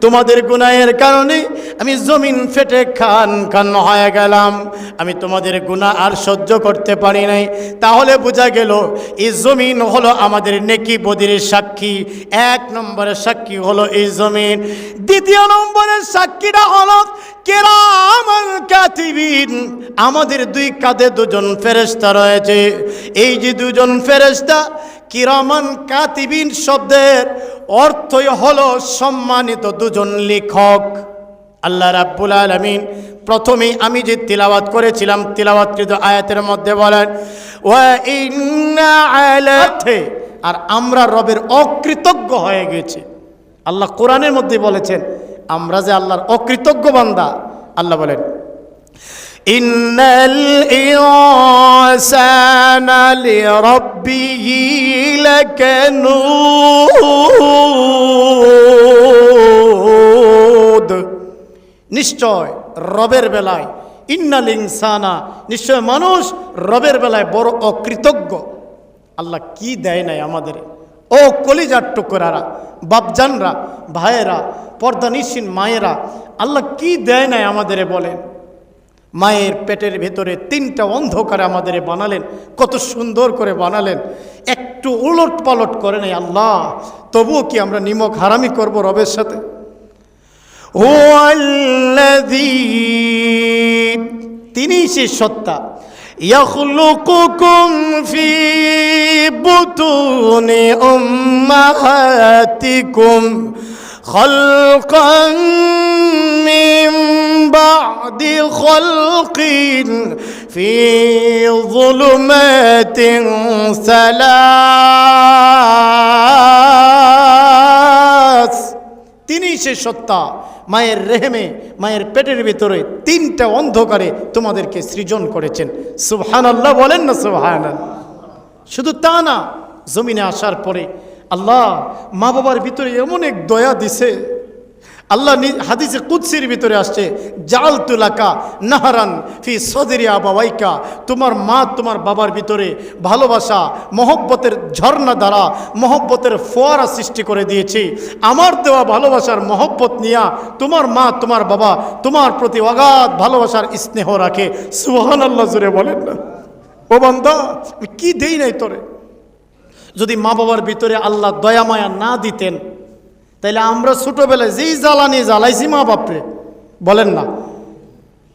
তোমাদের গুনাহের কারণে আমি জমিন ফেটে খান খান হয়ে গেলাম। আমি তোমাদের গুনাহ আর সহ্য করতে পারি নাই। তাহলে বোঝা গেল, এই জমিন হলো আমাদের নেকি বদির সাক্ষী। এক নম্বরের সাক্ষী হলো এই জমিন। দ্বিতীয় নম্বরের সাক্ষীটা হলো আমাদের দুই কাঁধে দুজন ফেরেস্তা রয়েছে। এই যে দুজন ফেরেশতা কিরামান কাতিবিন শব্দের অর্থই হলো সম্মানিত দুজন লেখক। আল্লাহ রাব্বুল আলমিন প্রথমেই আমি যে তিলাওয়াত করেছিলাম তিলাওয়াতকৃত আয়াতের মধ্যে বলেন আর আমরা রবের অকৃতজ্ঞ হয়ে গেছি। আল্লাহ কোরআনের মধ্যে বলেছেন, আমরা যে আল্লাহর অকৃতজ্ঞ বান্দা। আল্লাহ বলেন إن الإنسان لربه لكنود নিশ্চয় রবের বেলায় ইন্নাল ইনসানা নিশ্চয় মানুষ রবের বেলায় বড় অকৃতজ্ঞ আল্লাহ কি দেয় নাই আমাদের ও কলিজার টুকরারা বাপজানরা ভাইয়েরা পর্দানিসীন মায়েরা আল্লাহ কি দেয় নাই আমাদের বলেন মায়ের পেটের ভেতরে তিনটা অন্ধকারে আমাদের বানালেন কত সুন্দর করে বানালেন একটু উলট পালট করে নেই আল্লাহ তবুও কি আমরা নিমক হারামি করব রবের সাথে তিনি সে সত্তা يخلقكم في بطون أمهاتكم خلقا من بعد خلق في ظلمات ثلاث তিনি সে সত্তা মায়ের রেহেমে মায়ের পেটের ভিতরে তিনটা অন্ধকারে তোমাদেরকে সৃজন করেছেন সুবহান আল্লাহ বলেন না সুবহান শুধু তা না জমিনে আসার পরে আল্লাহ মা বাবার ভিতরে এমন এক দয়া দিছে। আল্লাহ হাদিসে কুৎসির ভিতরে আসছে, জাল তুলাকা নাহারান ফি সদরিয়া বাবাইকা তোমার মা তোমার বাবার ভিতরে ভালোবাসা, মহব্বতের ঝর্ণা দ্বারা মহব্বতের ফোয়ারা সৃষ্টি করে দিয়েছি। আমার দেওয়া ভালোবাসার মহব্বত নিয়া তোমার মা তোমার বাবা তোমার প্রতি অগাধ ভালোবাসার স্নেহ রাখে। সুহান আল্লাহ জুড়ে বলেন না। ও বান্দা কি দেই নাই তোরে? যদি মা বাবার ভিতরে আল্লাহ দয়া মায়া না দিতেন, তাইলে আমরা ছোটোবেলায় যেই জ্বালানি জ্বালাইছি মা বাপরে, বলেন না,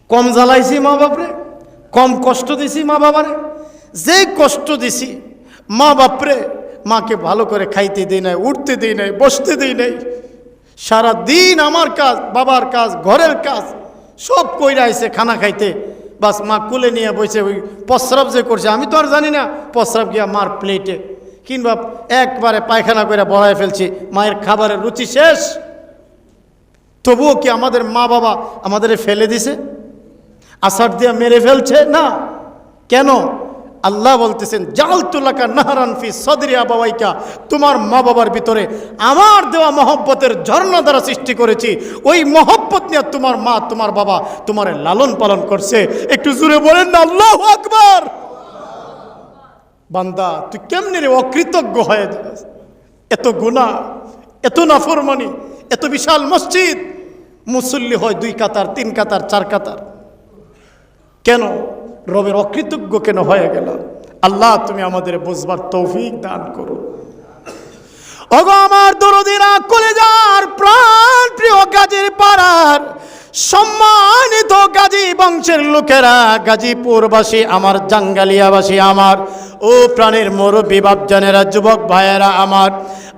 কম জ্বালাইছি মা বাপরে, কম কষ্ট দিছি মা বাবারে, যেই কষ্ট দিছি, মা বাপরে, মাকে ভালো করে খাইতে দিই নাই, উঠতে দিই নাই, বসতে দিই নাই সারা দিন আমার কাজ, বাবার কাজ, ঘরের কাজ, সব কইরা আইছে খানা খাইতে, বাস মা কুলে নিয়ে বসে ওই প্রস্রাব যে করছে, আমি তো আর জানি না, প্রস্রাব গিয়া মার প্লেটে কিংবা একবারে পায়খানা করে বড়ায় ফেলছি, মায়ের খাবারের রুচি শেষ। তবুও কি আমাদের মা বাবা আমাদের ফেলে দিছে? আষাঢ় দিয়া মেরে ফেলছে? না। কেন? আল্লাহ বলতেছেন জাল তুলাকা নাহারান ফি সদরিয়া বাবাইকা তোমার মা বাবার ভিতরে আমার দেওয়া মহব্বতের ঝর্ণা দ্বারা সৃষ্টি করেছি। ওই মহব্বত নিয়ে তোমার মা, তোমার বাবা তোমার লালন পালন করছে। একটু জুড়ে বলেন না, আল্লাহ আকবার! বান্দা, তুই কেমনি রে অকৃতজ্ঞ হয়ে যাস? এত গুণা, এত নাফরমানি, এত বিশাল মসজিদ, মুসল্লি হয় দুই কাতার, তিন কাতার, চার কাতার। কেন? রবের অকৃতজ্ঞ কেন হয়ে গেল আল্লাহ তুমি আমাদের বুঝবার তৌফিক দান করো। ওগো আমার দরদিরা, কলেজার প্রাণ প্রিয় গাজীর পাড়ার সম্মানিত গাজী বংশের লোকেরা গাজীপুরবাসী আমার জাঙ্গালিয়াবাসী আমার, ও প্রাণের মুরব্বী, বাপজানেরা, যুবক ভাইয়েরা আমার,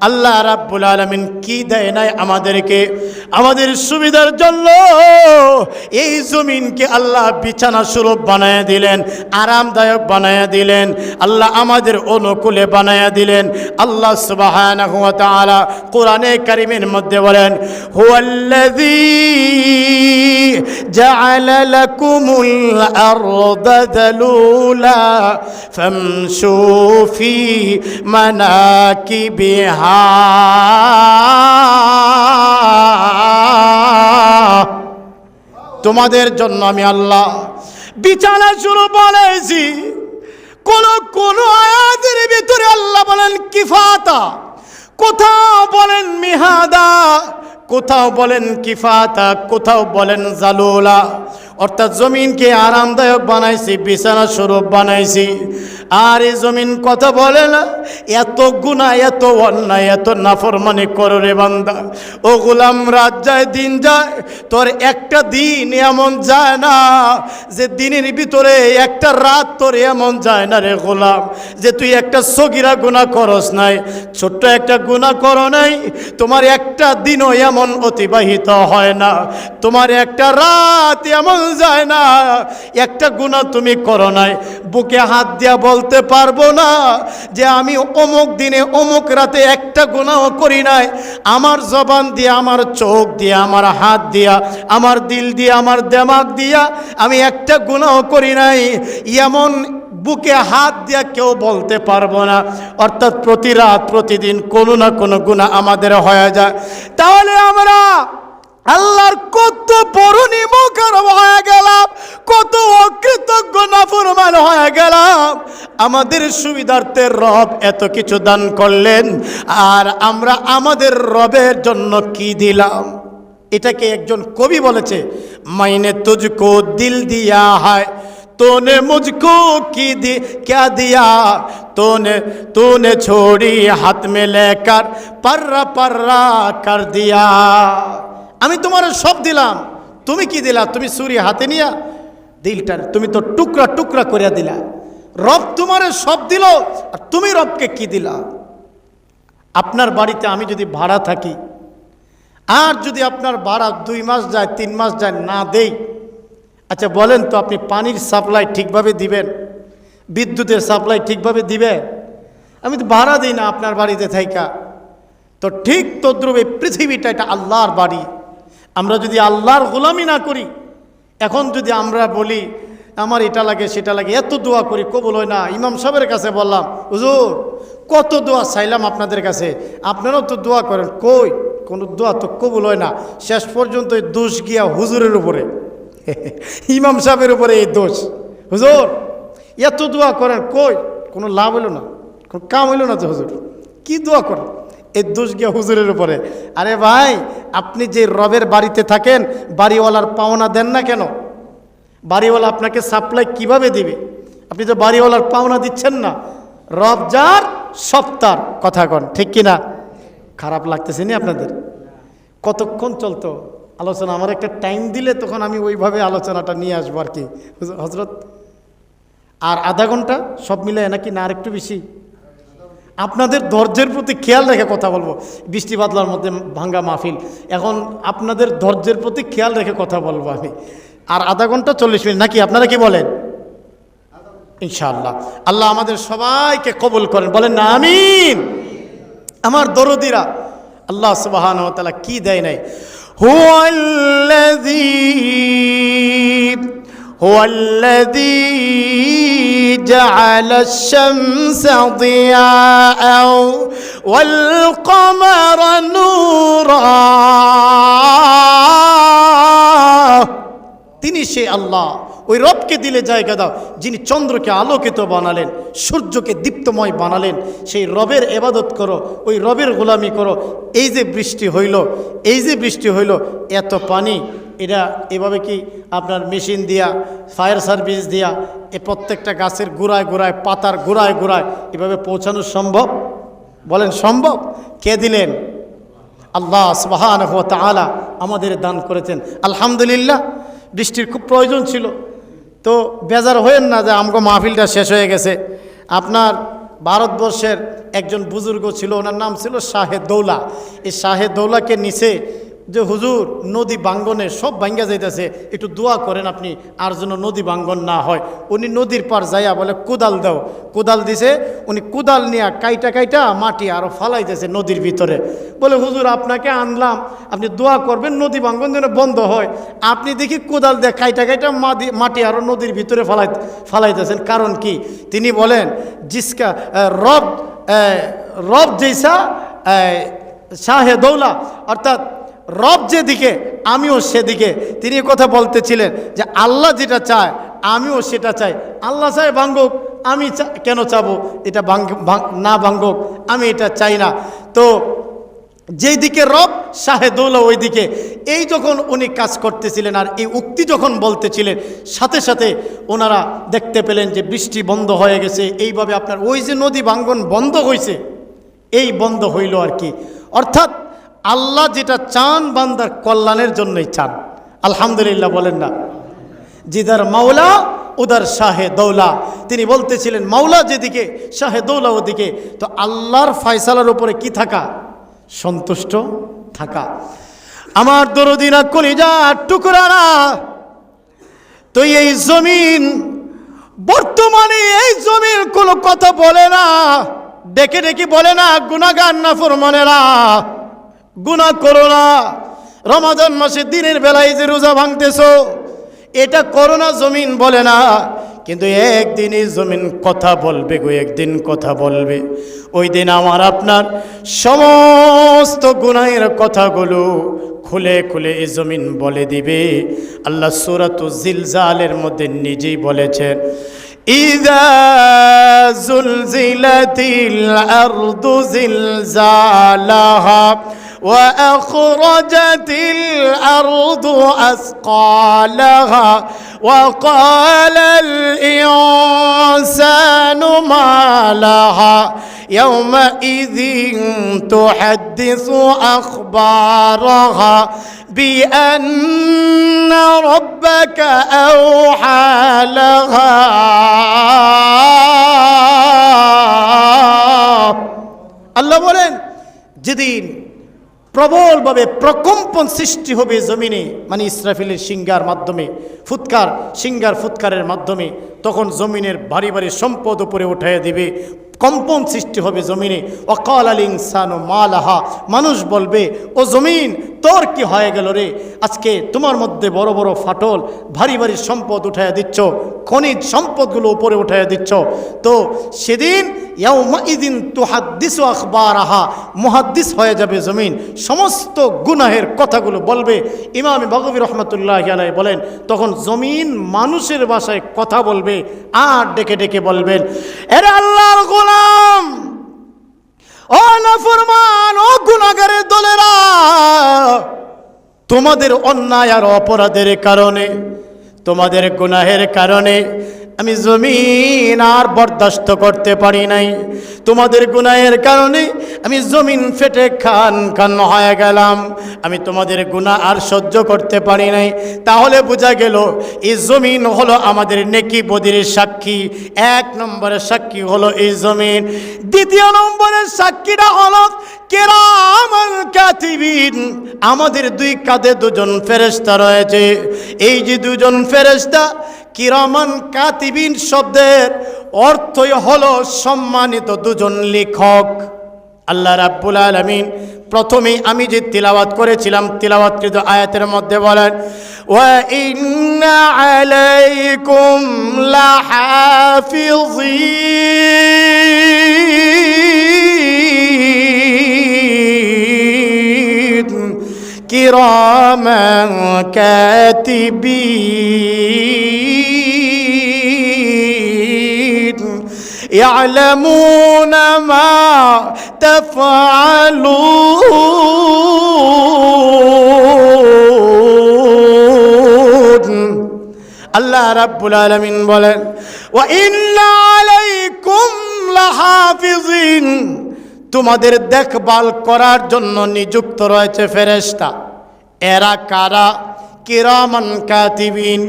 আল্লাহ রাব্বুল আলমিন কি দেয় নাই আমাদেরকে? আমাদের সুবিধার জন্য এই জমিনকে আল্লাহ বিছানা স্বরূপ বানায় দিলেন, আরামদায়ক বানায় দিলেন, আল্লাহ আমাদের অনুকূলে বানায় দিলেন। আল্লাহ তাআলা কোরআনে কারিমের মধ্যে বলেন, হুয়াল্লাযী জাআলা লাকুমুল আরদা যালুলা ফামশু ফি মানাকিবিহা তোমাদের জন্য আমি আল্লাহ বিছানা শুরু বলেছি। কোন কোন আয়াতের ভিতরে আল্লাহ বলেন কিফাতা। কোথাও বলেন কোথাও বলেন কিফাতা কোথাও বলেন জালুলা। অর্থাৎ জমিনকে আরামদায়ক বানাইছি, বিছানা স্বরূপ বানাইছি। আর এই জমিন কথা বলে না, এত গুণা, এত অন্যায়, এত নাফরমানি করো রে বান্দা। ও গোলাম, রাত যায়, দিন যায়, তোর একটা দিন এমন যায় না যে দিনের ভিতরে একটা রাত তোর এমন যায় না রে গোলাম। যে তুই একটা সগিরা গুণা করস নাই, ছোট্ট একটা গুণা করো নাই, তোমার একটা দিনও এমন অতিবাহিত হয় না। তোমার একটা রাত এমন যায় না। একটা গুণা তুমি করো নাই। বুকে হাত দিয়া বলতে পারব না যে আমি অমুক দিনে অমুক রাতে একটা গুণাও করি নাই। আমার জবান দিয়ে, আমার চোখ দিয়ে, আমার হাত দিয়া, আমার দিল দিয়ে, আমার দেমাগ দিয়া আমি একটা গুণাও করি নাই। এমন বুকে হাত দিয়া কেউ বলতে পারব না। অর্থাৎ প্রতি রাত, প্রতিদিন কোনো না কোনো গুণা আমাদের হয়ে যায়। তাহলে আমরা আল্লাহর কত বড় নিমকার হয়ে গেলাম কত অকৃতজ্ঞ নাফরমান হয়ে গেলাম আমাদের সুবিধার্থে রব এত কিছু দান করলেন আর আমরা আমাদের রবের জন্য কি দিলাম এটাকে একজন কবি বলেছে মাইনে তুঝকো দিল দিয়া হয় तूने मुझको की दी क्या दिया तूने तूने छोड़ी हाथ में लेकर पर्रा पर्रा कर दिया আমি তোমার সব দিলাম। তুমি কি দিলা? তুমি ছুরি হাতে নিয়া দিলটার, তুমি তো টুকরা টুকরা করিয়া দিলা। রব তোমার সব দিল, আর তুমি রবকে কি দিলা? আপনার বাড়িতে আমি যদি ভাড়া থাকি, আর যদি আপনার ভাড়া দুই মাস যায়, তিন মাস যায় না দেই আচ্ছা বলেন তো আপনি পানির সাপ্লাই ঠিকভাবে দিবেন? বিদ্যুতের সাপ্লাই ঠিকভাবে দিবে? আমি তো ভাড়া দিই না আপনার বাড়িতে থাইকা। তো ঠিক তদ্রুপ এই পৃথিবীটা এটা আল্লাহর বাড়ি। আমরা যদি আল্লাহর গোলামি না করি, এখন যদি আমরা বলি, আমার এটা লাগে, সেটা লাগে, এত দোয়া করি, কবল হয় না। ইমাম সাহেবের কাছে বললাম, হুজুর, কত দোয়া চাইলাম আপনাদের কাছে। আপনারাও তো দোয়া করেন, কই? কোনো দোয়া তো কবুল হয় না। শেষ পর্যন্ত এই দোষ গিয়া হুজুরের উপরে, ইমাম সাহেবের উপরে এই দোষ। হুজুর, এত দোয়া করেন, কই? কোনো লাভ হইল না, কোনো কাম হইল না তো হুজুর। কি দোয়া করেন? এই দোষ গিয়া হুজুরের উপরে। আরে ভাই, আপনি যে রবের বাড়িতে থাকেন, বাড়িওয়ালার পাওনা দেন না কেন? বাড়িওয়ালা আপনাকে সাপ্লাই কীভাবে দিবে? আপনি তো বাড়িওয়ালার পাওনা দিচ্ছেন না। রব যার সপ্তাহ কথা কন, ঠিক কিনা খারাপ লাগতেছে নি আপনাদের? কতক্ষণ চলতো? আলোচনা, আমার একটা টাইম দিলে তখন আমি ওইভাবে আলোচনাটা নিয়ে আসব আর কি। হজরত আর আধা ঘণ্টা সব মিলে নাকি না আর একটু বেশি? আপনাদের ধৈর্যের প্রতি খেয়াল রেখে কথা বলব। বৃষ্টি বাদলার মধ্যে ভাঙ্গা মাহফিল। এখন আপনাদের ধৈর্যের প্রতি খেয়াল রেখে কথা বলব আমি। আর আধা ঘণ্টা চল্লিশ মিনিট, নাকি আপনারা কি বলেন? ইনশাল্লাহ আল্লাহ আমাদের সবাইকে কবুল করেন। বলেন না, আমিন। আমার দরদিরা, আল্লাহ সুবাহান তালা কি দেয় নাই? হুয়াল্লাদি হুয়াল্লাদি جعل الشمس ضياء والقمر نورا তিনি সে আল্লাহ ওই রবকে দিলে জায়গা দাও যিনি চন্দ্রকে আলোকিত বানালেন সূর্যকে দীপ্তময় বানালেন সেই রবের এবাদত করো ওই রবের গোলামি করো এই যে বৃষ্টি হইল এই যে বৃষ্টি হইল এত পানি এটা এভাবে কি আপনার মেশিন দিয়া, ফায়ার সার্ভিস দিয়া এ প্রত্যেকটা গাছের গোড়ায় গোড়ায়, পাতার গোড়ায় গোড়ায় এভাবে পৌঁছানো সম্ভব? বলেন, সম্ভব? কে দিলেন? আল্লাহ সুবাহান তালা আমাদের দান করেছেন। আলহামদুলিল্লাহ, বৃষ্টির খুব প্রয়োজন ছিল। তো বেজার হয়েন না যে আমগো মাহফিলটা শেষ হয়ে গেছে। আপনার ভারতবর্ষের একজন বুজুর্গ ছিল, ওনার নাম ছিল শাহে দৌলা। এই শাহে দৌলাকে নিচে যে হুজুর নদী বাঙ্গনে সব ভাঙ্গা যাইতেছে একটু দোয়া করেন আপনি আর যেন নদী বাঙ্গন না হয়। উনি নদীর পার যাইয়া বলে কোদাল দাও। কোদাল দিছে উনি কোদাল নিয়ে কাইটা কাইটা মাটি আরও ফালাইতেছে নদীর ভিতরে। বলে হুজুর আপনাকে আনলাম। আপনি দোয়া করবেন নদী বাঙ্গন যেন বন্ধ হয়। আপনি দেখি কোদাল দিয়ে কাইটা কাইটা মাটি আরও নদীর ভিতরে ফালাই ফালাইতেছেন। কারণ কি? তিনি বলেন জিসকা রব রব আহ, শাহে দৌলা। অর্থাৎ রব যেদিকে, আমিও সেদিকে। তিনি কথা বলতেছিলেন যে আল্লাহ যেটা চায়, আমিও সেটা চাই। আল্লাহ চায় ভাঙ্গুক আমি কেন চাবো? এটা না ভাঙ্গুক আমি এটা চাই না। তো যেই দিকে রব শাহেদৌলা ওই দিকে এই যখন উনি কাজ করতেছিলেন আর এই উক্তি যখন বলতেছিলেন, সাথে সাথে ওনারা দেখতে পেলেন যে বৃষ্টি বন্ধ হয়ে গেছে। এইভাবে আপনার ওই যে নদী ভাঙ্গন বন্ধ হয়েছে এই বন্ধ হইল আর কি। অর্থাৎ আল্লাহ যেটা চান বান্দার কল্যাণের জন্যই চান। আলহামদুলিল্লাহ বলেন না। জিদার মাওলা, উদার শাহে দৌলা। তিনি বলতেছিলেন, মাওলা যেদিকে, শাহে দৌলা ওদিকে। তো আল্লাহর ফয়সালার উপরে কি থাকা? সন্তুষ্ট থাকা। আমার দরদিনা কলিজা টুকরানা তো এই জমিন, বর্তমানে এই জমির কোনো কথা বলে না। ডেকে ডেকে বলে না গুনাগান না ফরমানেরা। গুণা করো না। রমাজান মাসে দিনের বেলায় যে রোজা ভাঙতেছ, এটা করোনা জমিন বলে না, কিন্তু একদিনই জমিন কথা বলবে গো, একদিন কথা বলবে। ওই দিন আমার আপনার সমস্ত গুণায়ের কথাগুলো খুলে খুলে এই জমিন বলে দিবে। আল্লাহ সুরাত জিলজালের মধ্যে নিজেই বলেছেন, ইদা জুলজিলাতিল আরদু وأخرجت الأرض أثقالها وقال الإنسان ما لها يومئذ تحدث أخبارها بأن ربك أوحى لها আল্লাহ বলেন যেদিন প্রবলভাবে প্রকম্পন সৃষ্টি হবে জমিনে। মানে ইসরাফিলের সিঙ্গার মাধ্যমে, ফুৎকার সিঙ্গার ফুৎকারের মাধ্যমে, তখন জমিনের ভারী ভারী সম্পদ উপরে উঠাইয়া দিবে। কম্পন সৃষ্টি হবে জমিনে। অকাল আল ইনসান মালাহা। মানুষ বলবে, ও জমিন, তোর কি হয়ে গেল রে? আজকে তোমার মধ্যে বড় বড় ফাটল, ভারী ভারী সম্পদ উঠাইয়া দিচ্ছ, খনিজ সম্পদগুলো উপরে উঠাইয়া দিচ্ছ। তো সেদিন ইয়াউমাইদিন তুহাদ্দিসু আখবারাহা, মুহাদ্দিস হয়ে যাবে জমিন। সমস্ত গুনাহের কথাগুলো বলবে। ইমাম ভগবী রহমতুল্লাহ আলাই বলেন, তখন জমিন মানুষের ভাষায় কথা বলবে, আর ডেকে ডেকে বলবেন, এরে আল্লাহর গোলাম ও নাফরমান, ও গুনাগারের দলেরা, তোমাদের অন্যায় আর অপরাধের কারণে, তোমাদের গুনাহের কারণে আমি জমিন আর বরদাস্ত করতে পারি নাই। তোমাদের গুনাহের কারণে আমি জমিন ফেটে খান খান হয়ে গেলাম। আমি তোমাদের গুনাহ আর সহ্য করতে পারি নাই। তাহলে বোঝা গেল, এই জমিন হলো আমাদের নেকি বদির সাক্ষী। এক নম্বরের সাক্ষী হলো এই জমিন। দ্বিতীয় নম্বরের সাক্ষীটা হলো কাতিবিন। আমাদের দুই কাঁধে দুজন ফেরেস্তা রয়েছে। এই যে দুজন ফেরেস্তা কিরামান কাতিবিন শব্দের অর্থই হলো সম্মানিত দুজন লেখক। আল্লাহ রাব্বুল আলমিন প্রথমেই আমি যে তিলাওয়াত করেছিলাম তিলাওয়াতকৃত আয়াতের মধ্যে বলেন ওয়া ইন্না আলাইকুম লাহাফিযিন কিরামান কাতিবিন يعلمون ما تفعلون আল্লাহ রাব্বুল আলামিন বলেন ওয়া ইন্না আলাইকুম লাহাফিজিন তোমাদের দেখভাল করার জন্য নিযুক্ত রয়েছে ফেরেশতা এরা কারা কিরামান কাতিবিন।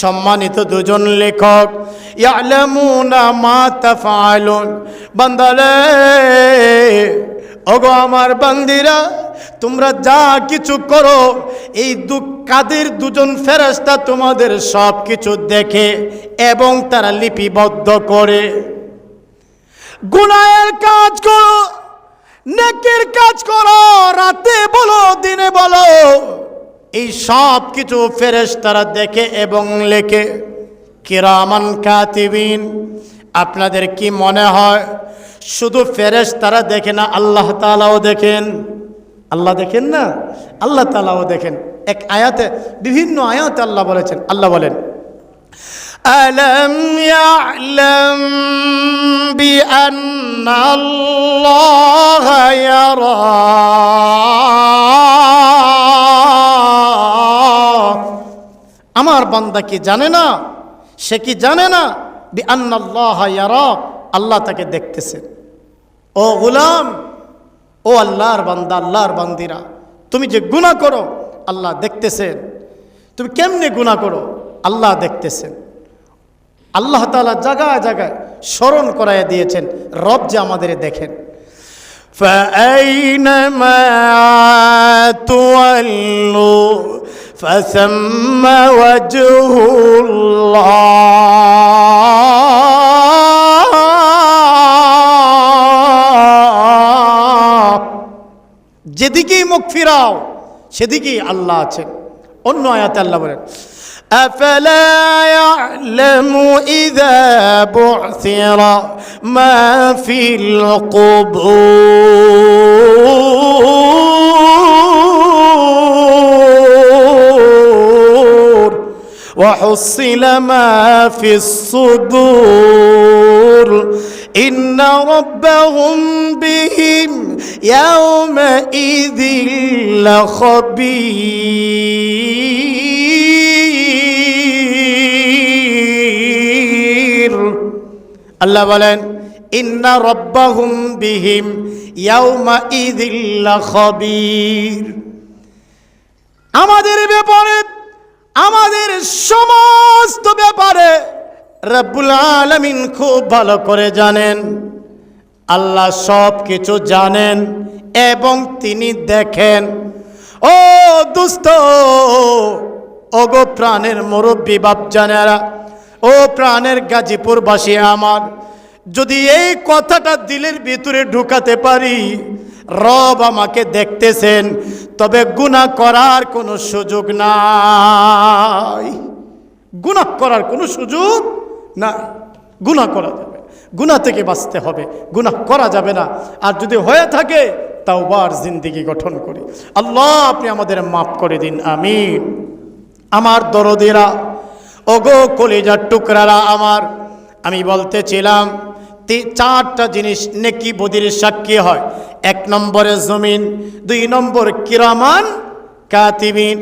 সম্মানিত দুজন লেখক, ইয়ালামুনা মা তাফআলুন। বান্দারে, ওগো আমার বান্দিরা, তোমরা যা কিছু করো, এই দু, কাদের দুজন ফেরেশতা তোমাদের সব কিছু দেখে এবং তারা লিপিবদ্ধ করে। গুনায়ের কাজ করো, নেকের কাজ করো, রাতে বলো, দিনে বলো। এই সব কিছু ফেরেশ তারা দেখে এবং লেখে কিরামান কাতিবিন আপনাদের কি মনে হয় শুধু ফেরেশ তারা দেখে না আল্লাহ তালাও দেখেন আল্লাহ দেখেন না আল্লাহ তালাও দেখেন এক আয়াতে বিভিন্ন আয়াতে আল্লাহ বলেছেন আল্লাহ বলেন ألم يعلم بأن الله বান্দা কি জানে না সে কি জানে না বি আন্নাল্লাহ ইয়ারা আল্লাহ তাকে দেখতেছেন ও গুলাম ও আল্লাহর বান্দা আল্লাহর বান্দিরা তুমি যে গুনাহ করো আল্লাহ দেখতেছেন তুমি কেমনে গুনাহ করো আল্লাহ দেখতেছেন আল্লাহ তাআলা জায়গায় জায়গায় স্মরণ করাইয়া দিয়েছেন রব যে আমাদের দেখেন فأينما تولوا فثم وجه الله যেদিকেই মুখ ফিরাও সেদিকেই আল্লাহ আছেন অন্য আয়াতে আল্লাহ বলেন أفلا يعلم إذا بعثر ما في القبور وحصل ما في الصدور إن ربهم بهم يومئذ لخبير আল্লাহ বলেন ইন্না রব্বাহুম বিহিম ইয়াউমা ইদিল্লা খবীর আমাদের ব্যাপারে আমাদের সমস্ত ব্যাপারে রব্বুল আলামিন খুব ভালো করে জানেন। আল্লাহ সব কিছু জানেন এবং তিনি দেখেন। ও দুস্থ, ওগো প্রাণের মুরব্বী বাপ জানেরা ও প্রাণের গাজীপুরবাসী আমার, যদি এই কথাটা দিলের ভিতরে ঢুকাতে পারি রব আমাকে দেখতেছেন, তবে গুনাহ করার কোনো সুযোগ নাই। গুনাহ করার কোনো সুযোগ নাই। গুনাহ করা যাবে। গুনাহ থেকে বাঁচতে হবে। গুনাহ করা যাবে না। আর যদি হয়ে থাকে তাও বার জিন্দিগি গঠন করি। আল্লাহ, আপনি আমাদের মাফ করে দিন। আমি আমার দরদিরা, ওগো কলিজার টুকরারা আমার, আমি বলতেছিলাম চারটা জিনিস নেকি বদির সাক্ষী হয়। এক নম্বরে জমিন, দুই নম্বর কিরামান, কাতিবিন,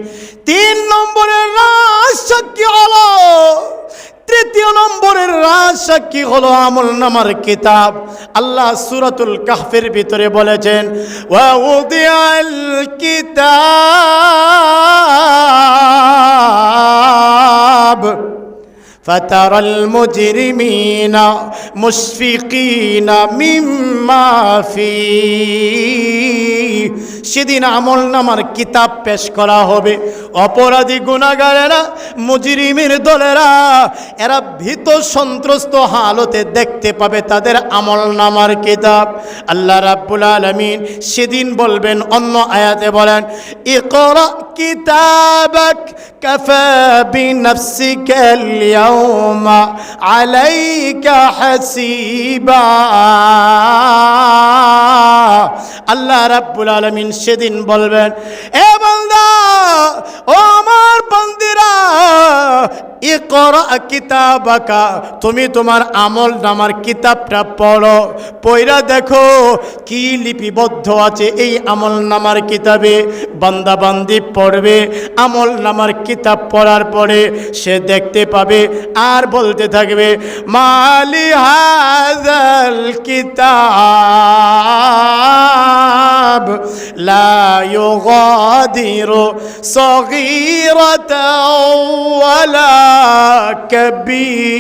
তিন নম্বরের রাজ সাক্ষী হলো। তৃতীয় নম্বরের রাজ সাক্ষী হলো আমল নামার কিতাব। আল্লাহ সুরাতুল কাহফের ভিতরে বলেছেন কিতাব। فترى المجرمين مشفقين مما فيه সেদিন আমল নামার কিতাব পেশ করা হবে। অপরাধী গুণাগারেরা মুজরিমের দলেরা, এরা ভীত সন্ত্রস্ত হালতে দেখতে পাবে তাদের আমল নামার কিতাব। আল্লাহ রাব্বুল আলামিন সেদিন বলবেন, অন্য আয়াতে বলেন, ইকরা কিতাবাক কাফা বিনাফসিকা আলাইকা হাসিবা। আল্লাহ রাব্বুল আলমিন সেদিন বলবেন এ বলদা ও আমার বান্দিরা, ইকরা কিতাবাকা, তুমি তোমার আমল নামার কিতাবটা পড়ো। পয়রা দেখো কি লিপিবদ্ধ আছে এই আমল নামার কিতাবে। বান্দা বান্দি পড়বে, আমল নামার কিতাব পড়ার পরে সে দেখতে পাবে আর বলতে থাকবে, মালি হাজাল কিতাব। الكتاب لا يغادر صغيرة ولا كبيرة.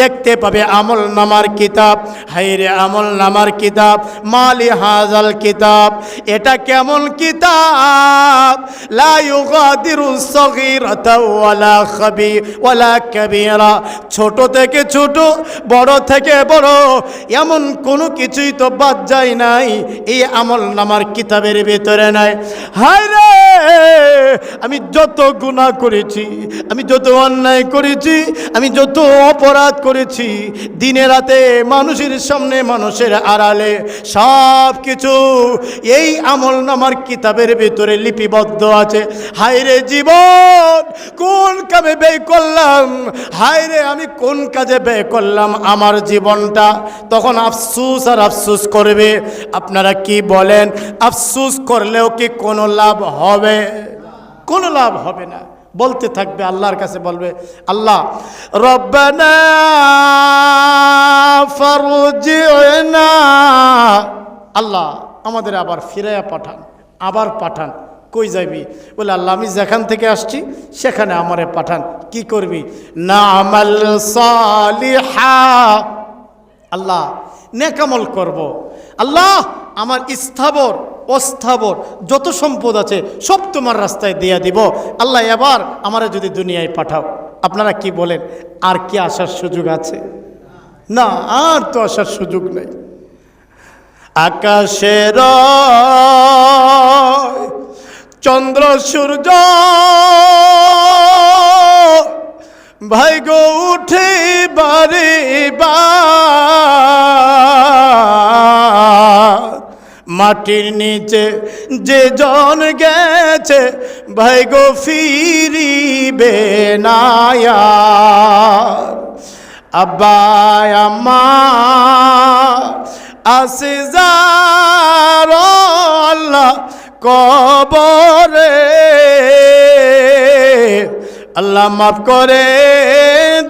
দেখতে পাবে আমল নামার কিতাব। হাইরে আমল নামার কিতাব, মালি হাজাল কিতাব। এটা কেমন কিতাব? ছোট থেকে ছোট, বড় থেকে বড়, এমন কোনো কিছুই তো বাদ যায় নাই, এই আমল নামার কিতাবের ভেতরে নাই। হায় রে আমি যত গুনাহ করেছি, আমি যত অন্যায় করেছি, আমি যত অপরাধ করেছি। দিনে রাতে মানুষের সামনে, মানুষের আড়ালে সব কিছু এই আমল নামার কিতাবের ভিতরে লিপিবদ্ধ আছে। হায়রে জীবন, কোন কামে ব্যয় করলাম? হায়রে আমি কোন কাজে ব্যয় করলাম আমার জীবনটা? তখন আফসুস আর আফসুস করবে। আপনারা কি বলেন? আফসুস করলেও কি কোনো লাভ হবে? কোনো লাভ হবে না। বলতে থাকবে, আল্লাহর কাছে বলবে, আল্লাহ, রব্বানা আল্লাহ, আমাদের আবার ফিরাইয়া পাঠান, আবার পাঠান। কই যাবি? বলে, আল্লাহ, আমি যেখান থেকে আসছি, সেখানে আমারে পাঠান। কি করবি? না আমাল সালিহা। আল্লাহ, নেকামল করব। আল্লাহ, আমার স্থাবর। অস্থাবর, যত সম্পদ আছে সব তোমার রাস্তায় দিয়া দিব। আল্লাহ এবার আমারে যদি দুনিয়ায় পাঠাও। আপনারা কি বলেন, আর কি আসার সুযোগ আছে? না, আর তো আসার সুযোগ নেই। আকাশের চন্দ্র, সূর্য ভাই গো উঠে বারে বার মাটির নিচে যে জন গেছে, ভাই গো ফিরিবে না আম্মা, আসে আল্লাহ কবরে। আল্লাহ মাফ করে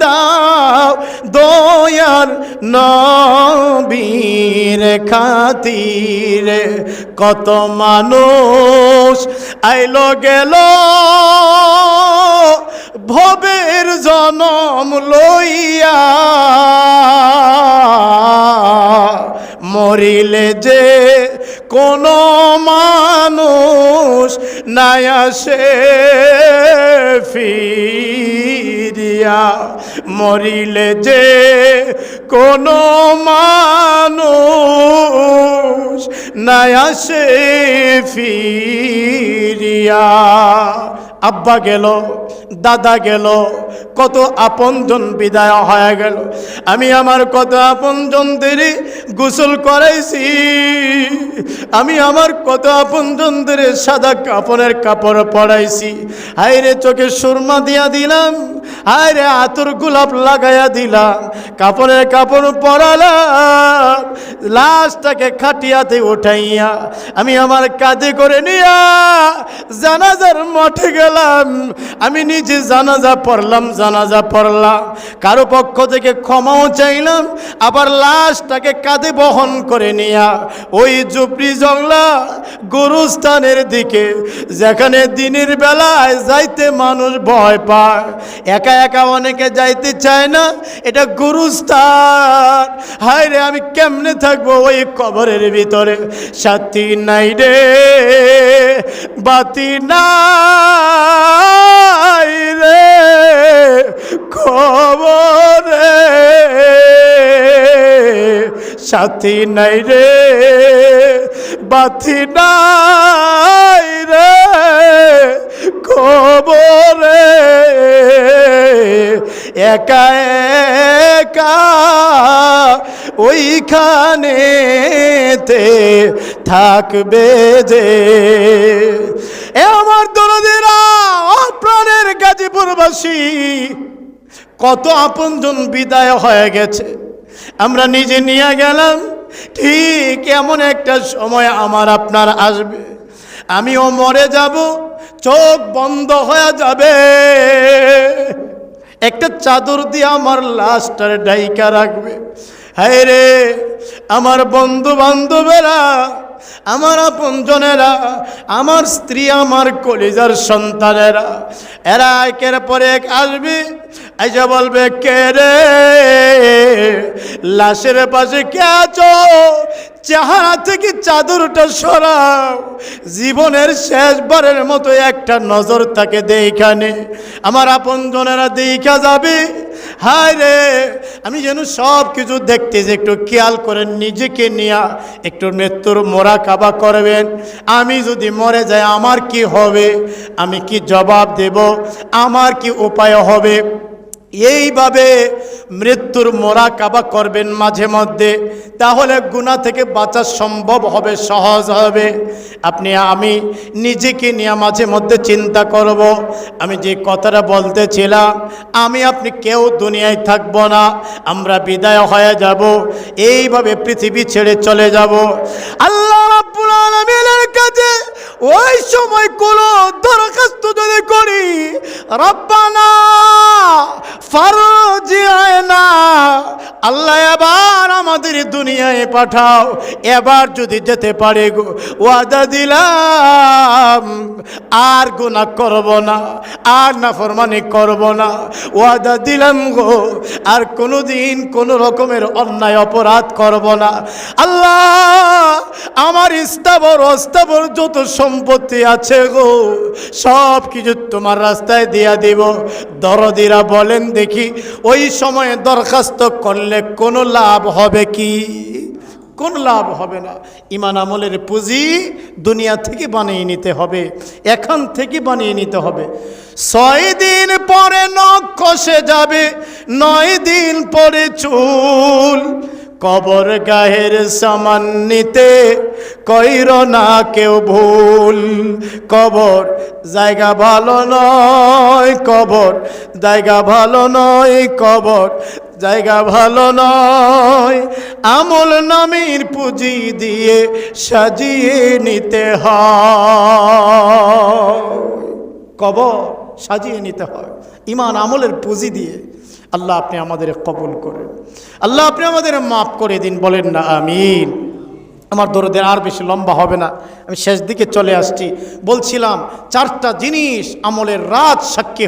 দাও দয়ার নবীর খাতিরে। কত মানুষ আইল গেল, ভবের জনম লইয়া। মরিলে যে কোনো মানুষ নাই আসে ফিরিয়া। মরিলে যে কোন মানুষ নাই আসে ফিরিয়া। আব্বা গেল, দাদা গেল, কত আপনজন বিদায় হয়ে গেল। আমি আমার কত আপনজনদের গোসল করাইছি। আমি আমার কত আপনজনদের সাদা কাপড়ের কাপড় পরাইছি। হাইরে চোখে সুরমা দিয়া দিলাম হায়রে আতর গোলাপ লাগাইয়া দিলাম। কাপড়ের কাপড় পরালাম লাশটাকে খাটিয়াতে উঠাইয়া আমি আমার কাঁধে করে নিয়া জানাজার মঠে গেলাম। আমি নিজে জানাজা পড়লাম জানাজা পড়লাম। কারও পক্ষ থেকে ক্ষমাও চাইলাম, আবার লাশটাকে কাঁধে বহন করে নিয়া ওই জুপড়ি জংলা গুরুস্থানের দিকে, যেখানে দিনের বেলায় যাইতে মানুষ ভয় পায়। একা একা অনেকে যাইতে চায় না, এটা গুরুস্থান। হায় রে আমি কেমনে থাকব ওই কবরের ভিতরে। সাথী নাই রে, বাতি নাই রে খবরে সাথী নাই রে, বাতি নাই রে একা একা ওইখানেতে থাকবে যে, এ আমার দরদিরা প্রাণের গাজীপুরবাসী, কত আপনজন বিদায় হয়ে গেছে। আমরা নিজে নিয়ে গেলাম, ঠিক এমন একটা সময় আমার আপনার আসবে। আমিও মরে যাব, চোখ বন্ধ হয়ে যাবে। একটা চাদর দিয়ে আমার লাশটার ডাইকা রাখবে। হায় রে, আমার বন্ধু বান্ধবেরা আমার আপনজনেরা, আমার স্ত্রী, আমার কলিজার সন্তানেরা, এরা একের পরে এক আসবে আইসা বলবে, কে রে? লাশের পাশে কে আছো? চেহারা থেকে চাদরটা সরাও। জীবনের শেষবারের মতো একটা নজর তাকে দেখানে। আমার আপনজনেরা দেখা যাবে। হায় রে, আমি যেন সব কিছু দেখতেছি একটু খেয়াল করেন নিজেকে নিয়ে একটু মৃত্যুর মোরা কাবা করবেন। আমি যদি মরে যাই, আমার কি হবে? আমি কি জবাব দেব? আমার কি উপায় হবে? এইভাবে মৃত্যুর মোরা কাবা করবেন মাঝে মধ্যে, তাহলে গুণা থেকে বাঁচা সম্ভব হবে, সহজ হবে। আপনি, আমি নিজেকে নিয়ে মাঝে মধ্যে চিন্তা করব। আমি যে কথাটা বলতেছিলাম, আমি, আপনি কেউ দুনিয়ায় থাকব না, আমরা বিদায় হয়ে যাব, এইভাবে পৃথিবী ছেড়ে চলে যাব। আল্লাহ কাছে ওই সময় কোন দরখাস্ত যদি করি, রব্বানা আল্লাহ এবার আমাদের দুনিয়ায় পাঠাও। এবার যদি যেতে পারে গো, ওয়াদা দিলাম, আর গুনাহ করব না, আর নাফরমানি করব না। ওয়াদা দিলাম গো, আর কোনোদিন কোনো রকমের অন্যায়, অপরাধ করব না। আল্লাহ, আমার স্থাবর অস্থাবর যত সম্পত্তি আছে গো। সব কিছু তোমার রাস্তায় দিয়া দিব। দরদিরা বলেন, দেখি, ওই সময়ে দরখাস্ত করলে কোনো লাভ হবে কি? কোন লাভ হবে না। ইমান আমলের পুঁজি দুনিয়া থেকে বানিয়ে নিতে হবে, এখান থেকে বানিয়ে নিতে হবে। ছয় দিন পরে নখ কষে যাবে, নয় দিন পরে চুল। কবর গাহের সামান নিতে কইর না কেউ ভুল। কবর জায়গা ভালো নয়, কবর জায়গা ভালো নয়, কবর জায়গা ভালো নয়। আমল নামের পুঁজি দিয়ে সাজিয়ে নিতে হয়। সাজিয়ে নিতে হয়। ইমান আমলের পুঁজি দিয়ে আল্লাহ আপনি আমাদের কবুল করেন। আল্লাহ আপনি আমাদের মাফ করে দিন, বলেন না, আমিন। আমার দরদের আর বেশি লম্বা হবে না। আমি শেষ দিকে চলে আসছি। বলছিলাম, চারটা জিনিস আমলের রাত সাক্ষী